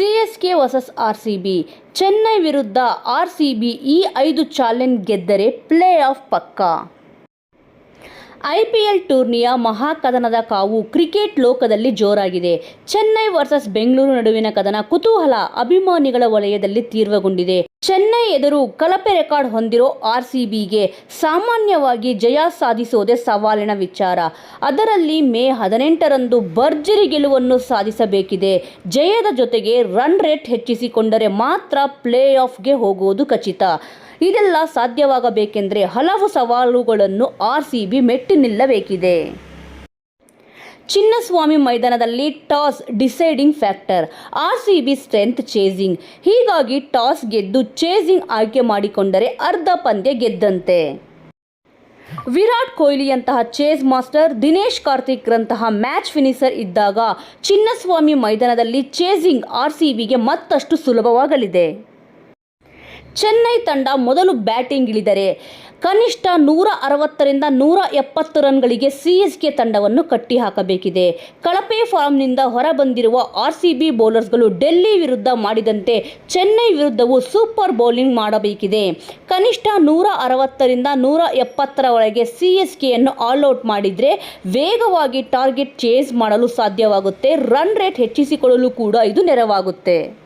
CSK versus B Chennai ವಿರುದ್ಧ R C B ಈ ಐದು ಚಾಲೆಂಜ್ ಗೆದ್ದರೆ ಪ್ಲೇ ಆಫ್ ಪಕ್ಕಾ? ಐಪಿಎಲ್ ಟೂರ್ನಿಯ ಮಹಾಕದನದ ಕಾವು ಕ್ರಿಕೆಟ್ ಲೋಕದಲ್ಲಿ ಜೋರಾಗಿದೆ. ಚೆನ್ನೈ ವರ್ಸಸ್ ಬೆಂಗಳೂರು ನಡುವಿನ ಕದನ ಕುತೂಹಲ ಅಭಿಮಾನಿಗಳ ವಲಯದಲ್ಲಿ ತೀವ್ರಗೊಂಡಿದೆ. ಚೆನ್ನೈ ಎದುರು ಕಳಪೆ ರೆಕಾರ್ಡ್ ಹೊಂದಿರೋ ಆರ್ಸಿಬಿಗೆ ಸಾಮಾನ್ಯವಾಗಿ ಜಯ ಸಾಧಿಸೋದೇ ಸವಾಲಿನ ವಿಚಾರ. ಅದರಲ್ಲಿ ಮೇ ಹದಿನೆಂಟರಂದು ಭರ್ಜರಿ ಗೆಲುವನ್ನು ಸಾಧಿಸಬೇಕಿದೆ. ಜಯದ ಜೊತೆಗೆ ರನ್ ರೇಟ್ ಹೆಚ್ಚಿಸಿಕೊಂಡರೆ ಮಾತ್ರ ಪ್ಲೇ ಆಫ್ಗೆ ಹೋಗುವುದು ಖಚಿತ. ಇದೆಲ್ಲ ಸಾಧ್ಯವಾಗಬೇಕೆಂದರೆ ಹಲವು ಸವಾಲುಗಳನ್ನು ಆರ್ ಸಿ ಬಿ ಮೆಟ್ಟಿ ನಿಲ್ಲಬೇಕಿದೆ. ಚಿನ್ನಸ್ವಾಮಿ ಮೈದಾನದಲ್ಲಿ toss deciding factor R C B strength chasing. ಹೀಗಾಗಿ ಟಾಸ್ ಗೆದ್ದು ಚೇಸಿಂಗ್ ಆಯ್ಕೆ ಮಾಡಿಕೊಂಡರೆ ಅರ್ಧ ಪಂದ್ಯ ಗೆದ್ದಂತೆ. ವಿರಾಟ್ ಕೊಹ್ಲಿಯಂತಹ ಚೇಸ್ ಮಾಸ್ಟರ್ ದಿನೇಶ್ ಕಾರ್ತಿಕ್ರಂತಹ ಮ್ಯಾಚ್ ಫಿನಿಷರ್ ಇದ್ದಾಗ ಚಿನ್ನಸ್ವಾಮಿ ಮೈದಾನದಲ್ಲಿ ಚೇಸಿಂಗ್ ಆರ್ ಸಿ ಬಿಗೆ ಮತ್ತಷ್ಟು ಸುಲಭವಾಗಲಿದೆ. ಚೆನ್ನೈ ತಂಡ ಮೊದಲು ಬ್ಯಾಟಿಂಗ್ ಇಳಿದರೆ ಕನಿಷ್ಠ ನೂರ ಅರವತ್ತರಿಂದ ನೂರ ಎಪ್ಪತ್ತು ರನ್ಗಳಿಗೆ ಸಿ ಎಸ್ ಕೆ ತಂಡವನ್ನು ಕಟ್ಟಿಹಾಕಬೇಕಿದೆ. ಕಳಪೆ ಫಾರ್ಮ್ನಿಂದ ಹೊರಬಂದಿರುವ ಆರ್ ಸಿ ಬಿ ಬೌಲರ್ಸ್ಗಳು ಡೆಲ್ಲಿ ವಿರುದ್ಧ ಮಾಡಿದಂತೆ ಚೆನ್ನೈ ವಿರುದ್ಧವೂ ಸೂಪರ್ ಬೌಲಿಂಗ್ ಮಾಡಬೇಕಿದೆ. ಕನಿಷ್ಠ ನೂರ ಅರವತ್ತರಿಂದ ನೂರ ಎಪ್ಪತ್ತರ ಒಳಗೆ ಸಿ ಎಸ್ ಕೆಯನ್ನು ಆಲ್ಔಟ್ ಮಾಡಿದರೆ ವೇಗವಾಗಿ ಟಾರ್ಗೆಟ್ ಚೇಸ್ ಮಾಡಲು ಸಾಧ್ಯವಾಗುತ್ತೆ. ರನ್ ರೇಟ್ ಹೆಚ್ಚಿಸಿಕೊಳ್ಳಲು ಕೂಡ ಇದು ನೆರವಾಗುತ್ತೆ.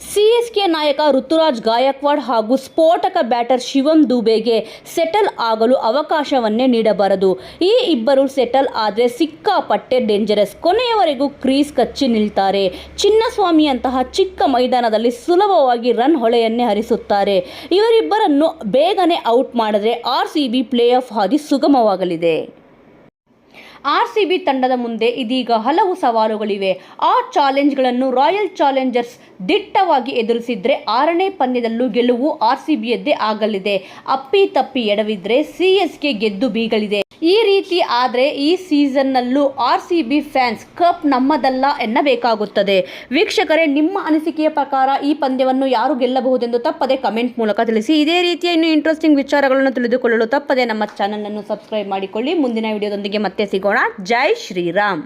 ಸಿಎಸ್ಕೆ ನಾಯಕ ಋತುರಾಜ್ ಗಾಯಕ್ವಾಡ್ ಹಾಗೂ ಸ್ಫೋಟಕ ಬ್ಯಾಟರ್ ಶಿವಂ ದುಬೆಗೆ ಸೆಟಲ್ ಆಗಲು ಅವಕಾಶವನ್ನೇ ನೀಡಬಾರದು. ಈ ಇಬ್ಬರು ಸೆಟಲ್ ಆದರೆ ಸಿಕ್ಕಾಪಟ್ಟೆ ಡೇಂಜರಸ್ ಕೊನೆಯವರೆಗೂ ಕ್ರೀಸ್ ಕಚ್ಚಿ ನಿಲ್ತಾರೆ. ಚಿನ್ನಸ್ವಾಮಿಯಂತಹ ಚಿಕ್ಕ ಮೈದಾನದಲ್ಲಿ ಸುಲಭವಾಗಿ ರನ್ ಹೊಳೆಯನ್ನೇ ಹರಿಸುತ್ತಾರೆ. ಇವರಿಬ್ಬರನ್ನು ಬೇಗನೆ ಔಟ್ ಮಾಡಿದ್ರೆ R C B play off ಹಾದಿ ಸುಗಮವಾಗಲಿದೆ. ಆರ್ ಸಿಬಿ ತಂಡದ ಮುಂದೆ ಇದೀಗ ಹಲವು ಸವಾಲುಗಳಿವೆ. ಆ ಚಾಲೆಂಜ್ಗಳನ್ನು ರಾಯಲ್ ಚಾಲೆಂಜರ್ಸ್ ದಿಟ್ಟವಾಗಿ ಎದುರಿಸಿದ್ರೆ ಆರನೇ ಪಂದ್ಯದಲ್ಲೂ ಗೆಲುವು ಆರ್ ಸಿ ಬಿಯದ್ದೇ ಆಗಲಿದೆ. ಅಪ್ಪಿ ತಪ್ಪಿ ಎಡವಿದ್ರೆ ಸಿ ಎಸ್ ಕೆ ಗೆದ್ದು ಬೀಗಲಿದೆ. ಈ ರೀತಿ ಆದರೆ ಈ ಸೀಸನ್ನಲ್ಲೂ R C B fans cup ನಮ್ಮದಲ್ಲ ಎನ್ನಬೇಕಾಗುತ್ತದೆ. ವೀಕ್ಷಕರೇ, ನಿಮ್ಮ ಅನಿಸಿಕೆಯ ಪ್ರಕಾರ ಈ ಪಂದ್ಯವನ್ನು ಯಾರು ಗೆಲ್ಲಬಹುದೆಂದು ತಪ್ಪದೆ ಕಮೆಂಟ್ ಮೂಲಕ ತಿಳಿಸಿ. ಇದೇ ರೀತಿಯ ಇನ್ನು ಇಂಟ್ರೆಸ್ಟಿಂಗ್ ವಿಚಾರಗಳನ್ನು ತಿಳಿದುಕೊಳ್ಳಲು ತಪ್ಪದೆ ನಮ್ಮ ಚಾನಲನ್ನು ಸಬ್ಸ್ಕ್ರೈಬ್ ಮಾಡಿಕೊಳ್ಳಿ. ಮುಂದಿನ ವಿಡಿಯೋದೊಂದಿಗೆ ಮತ್ತೆ ಸಿಗೋಣ. ગણા જય શ્રી રામ